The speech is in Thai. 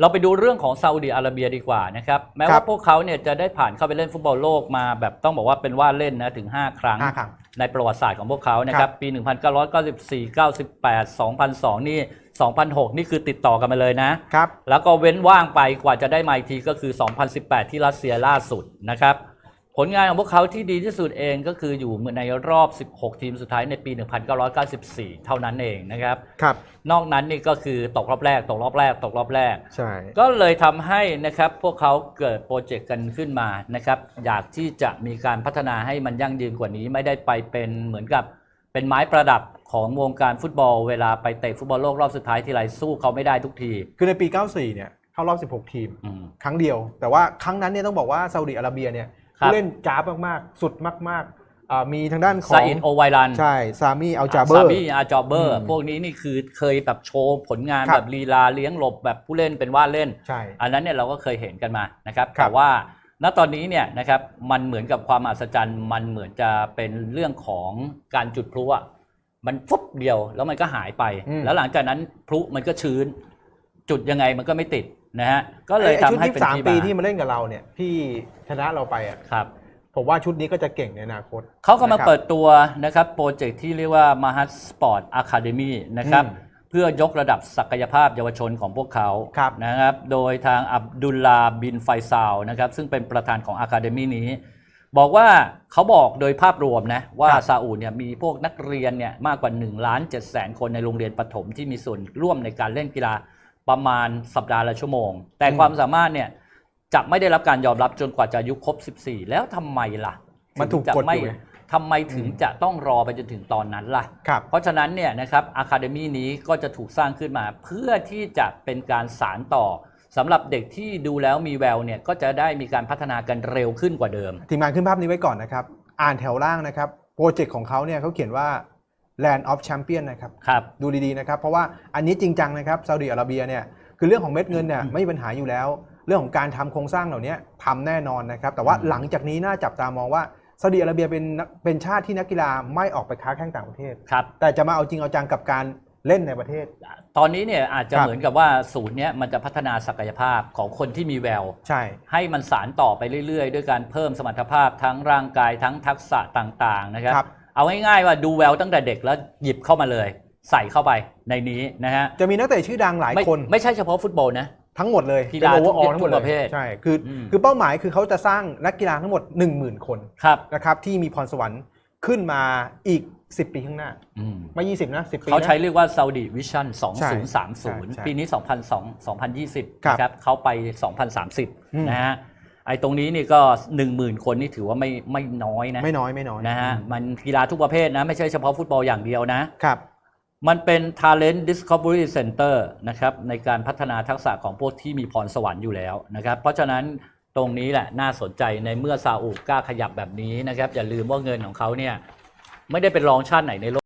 เราไปดูเรื่องของซาอุดีอาระเบียดีกว่านะครับ แม้ครัว่าบ พวกเขาเนี่ยจะได้ผ่านเข้าไปเล่นฟุตบอลโลกมาแบบต้องบอกว่าเป็นว่าเล่นนะถึง 5 ครั้ง ห้าครั้ง ในประวัติศาสตร์ของพวกเขานะคครัรับบปี 1994 98 2002 นี่ 2006 นี่คือติดต่อกันมาเลยนะ ครับ แล้วก็เว้นว่างไปกว่าจะได้มาอีกทีก็คือ 2018 ที่รัสเซียล่าสุดนะครับ ผลงานของพวกเขาที่ดีที่สุดเองก็คืออยู่ในรอบ 16 ทีมสุดท้ายในปี 1994 เท่านั้นเองนะครับ ครับ นอกนั้นนี่ก็คือตกรอบแรก ตกรอบแรก ตกรอบแรก ใช่ ก็เลยทำให้นะครับพวกเขาเกิดโปรเจกต์กันขึ้นมานะครับ อยากที่จะมีการพัฒนาให้มันยั่งยืนกว่านี้ไม่ได้ไปเป็นเหมือนกับเป็นไม้ประดับของวงการฟุตบอล เวลาไปเตะฟุตบอลโลกรอบสุดท้ายทีไรสู้เขาไม่ได้ทุกที คือในปี 94 เนี่ยเข้ารอบ 16 ทีมอืมครั้งเดียว แต่ว่าครั้งนั้นเนี่ยต้องบอกว่าซาอุดิอาระเบียเนี่ย ครับ ผู้เล่นจ้าบมากๆ สุดมากๆอ่ามีทางด้านของซาอินโอไวรันใช่ซามีอัลจาเบอซาร์ บีอาจอเบอร์ อืมพวกนี้นี่คือเคยแบบโชว์ผลงานครับ แบบลีลาเลี้ยงหลบแบบผู้เล่นเป็นว่าเล่น ใช่ อันนั้นเนี่ยเราก็เคยเห็นกันมานะครับครับแต่ว่าณตอนนี้เนี่ยนะครับมันเหมือนกับความมหัศจรรย์ มันเหมือนจะเป็นเรื่องของการจุดพลุอะมันฟุบเดียวแล้วมันก็หายไป อืมแล้วหลังจากนั้นพลุมันก็ชื้น จุดยังไงมันก็ไม่ติด นะฮะก็เลยไอ้ทำชุดให้ยี่เป็นสามที่ปีมาที่มาเล่นกับเราเนี่ยที่ชนะเราไปอะครับ ผมว่าชุดนี้ก็จะเก่งในอนาคต เขากำลังนะครับเปิดตัวนะครับโปรเจกต์ที่เรียกว่ามาฮัสสปอร์ตอะคาเดมีนะครับอืมเพื่อยกระดับศักยภาพเยาวชนของพวกเขาครับ นะครับ โดยทางอับดุลลาบินไฟซาวนะครับซึ่งเป็นประธานของอะคาเดมีนี้ บอกว่าเขาบอกโดยภาพรวมนะว่าครับซาอุเนี่ยมีพวกนักเรียนเนี่ยมากกว่า1ล้าน7แสนคนในโรงเรียนประถมที่มีส่วนร่วมในการเล่นกีฬา ประมาณสัปดาห์ละชั่วโมง แต่ความสามารถเนี่ยจะไม่ได้รับการยอมรับจนกว่าจะอายุครบ 14 แล้วทำไมล่ะมันถูกถึงจะกดไม่อยู่ไง ทำไมถึงจะต้องรอไปจนถึงตอนนั้นล่ะ ครับ เพราะฉะนั้นเนี่ยนะครับอะคาเดมีนี้ก็จะถูกสร้างขึ้นมา เพื่อที่จะเป็นการสารต่อสำหรับเด็กที่ดูแล้วมีแววเนี่ยก็จะได้มีการพัฒนากันเร็วขึ้นกว่าเดิม ทีมงานขึ้นภาพนี้ไว้ก่อนนะครับ อ่านแถวล่างนะครับ โปรเจกต์ของเขาเนี่ยเขาเขียนว่า Land of Champion นะครับครับดูดีๆนะครับ เพราะว่าอันนี้จริงจังนะครับซาอุดิอาระเบียเนี่ยคือเรื่องของเม็ดเงินเนี่ยไม่มีปัญหาอยู่แล้ว เรื่องของการทำโครงสร้างเหล่านี้ทำแน่นอนนะครับ แต่ว่าอืมหลังจากนี้น่าจับตามองว่าซาอุดิอาระเบียเป็นนักเป็นชาติที่นักกีฬาไม่ออกไปค้าแข่งต่างประเทศครับแต่จะมาเอาจริงเอาจังกับการเล่นในประเทศ ตอนนี้เนี่ยอาจจะครับเหมือนกับว่าศูนย์เนี้ยมันจะพัฒนาศักยภาพของคนที่มีแวว ใช่ ให้มันสารต่อไปเรื่อยๆ ด้วยการเพิ่มสมรรถภาพทั้งร่างกายทั้งทักษะต่างๆนะครับครับ เอาง่ายๆว่าดูแววตั้งแต่เด็กแล้วหยิบเข้ามาเลย ใส่เข้าไปในนี้นะฮะจะมีนักเตะชื่อดังหลายไม่คน ไม่ใช่เฉพาะฟุตบอลนะ ทั้งหมดเลยกีฬาเป็นทุโอกเวอร์ออทุกทั้งหมดเลประเภทยใช่คืออม คือเป้าหมายคือเขาจะสร้างนักกีฬาทั้งหมด 10,000 คนครับนะครับที่มีพรสวรรค์ขึ้นมาอีก 10 ปีข้างหน้า อืม ไม่ 20 นะ 10 ปีเขานะใช้เรียกว่า Saudi Vision ใช่ใช่2030 ปีนี้ 2002 2020 ครับนะครับ เขาไปอืม2030นะฮะ ไอ้ตรงนี้นี่ก็ 10,000 คนนี่ถือว่าไม่ไม่น้อยนะไม่น้อยไม่น้อยนะฮะมันกีฬาทุกประเภทนะไม่ใช่เฉพาะฟุตบอลอย่างเดียวนะครับ มันเป็น Talent Discovery Center นะครับในการพัฒนาทักษะของพวกที่มีพรสวรรค์อยู่แล้วนะครับ เพราะฉะนั้นตรงนี้แหละน่าสนใจในเมื่อซาอุกล้าขยับแบบนี้นะครับอย่าลืมว่าเงินของเขาเนี่ยไม่ได้เป็นรองชาติไหนในโลก